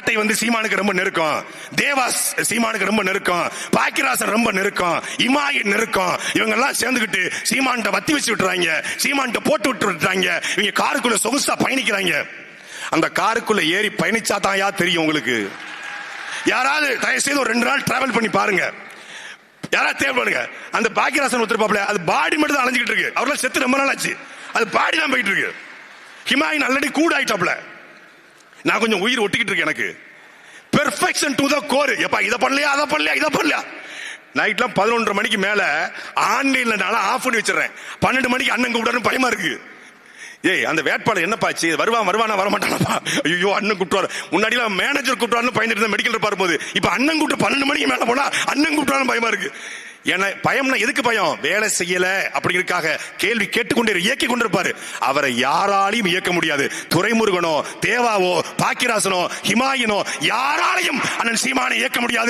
நாட்டை வந்து சீமானுக்கு ரொம்ப நெருக்கம். தேவாஸ் சீமானுக்கு ரொம்ப நெருக்கம். பாக்கிராசன் ரொம்ப நெருக்கம். இமாயின் நெருக்கம். இவங்க எல்லாம் சேர்ந்துக்கிட்டு சீமான்ட்ட வத்தி வச்சு விட்டுறாங்க. சீமான்கிட்ட போட்டு விட்டு விட்டுறாங்க. இவங்க காருக்குள்ள சொகுசா பயணிக்கிறாங்க. அந்த காருக்குள்ள ஏறி பயணிச்சா தான் யா தெரியும் உங்களுக்கு. யாராவது தயவு செய்து ஒரு ரெண்டு நாள் டிராவல் பண்ணி பாருங்க. யாராவது தேவைப்படுங்க அந்த பாக்கியராசன் ஒருத்தர் அது பாடி மட்டும் தான் அலைஞ்சிக்கிட்டு இருக்கு. அவரெல்லாம் செத்து ரொம்ப நாள் ஆச்சு அது பாடி தான் போயிட்டு இருக்கு. ஹிமாயின் ஆல்ரெடி கூட ஆயிட்டாப்ல. நான் கொஞ்சம் உயிர் ஒட்டிக்கிட்டு இருக்கேன் எனக்கு. பெர்ஃபெக்ஷன் டு த கோர் எப்பா இதை பண்ணலையா அதை பண்ணலையா இதை பண்ணலையா? நைட்லாம் பதினொன்றரை மணிக்கு மேல ஆன்லைன்ல நான் ஆஃப் பண்ணி வச்சிடறேன். பன்னெண்டு மணிக்கு அண்ணன் கூப்பிடணும் பயமா இருக்கு. ஏய் அந்த வேட்பாளர் என்னப்பாச்சு வருவான் வருவானா வரமாட்டானப்பா? ஐயோ அண்ணன் கூப்பிட்டுவார். முன்னாடிலாம் மேனேஜர் கூப்பிட்டாருன்னு பயந்துட்டு இருந்த மெடிக்கல் பார்க்கும்போது இப்போ அண்ணன் கூப்பிட்டு பன்னெண்டு மணிக்கு மேலே போனா அண்ணன் கூப்பிட்டாலும் பயமா இருக்கு. என பயம்னா எதுக்கு பயம்? வேலை செய்யல அப்படிங்கிறதுக்காக கேள்வி கேட்டுக்கொண்டே இயக்கி கொண்டிருப்பாரு. அவரை யாராலையும் இயக்க முடியாது. துரைமுருகனோ தேவாவோ பாக்கிராசனோ ஹிமாயனோ யாராலையும் அண்ணன் சீமானை இயக்க முடியாது.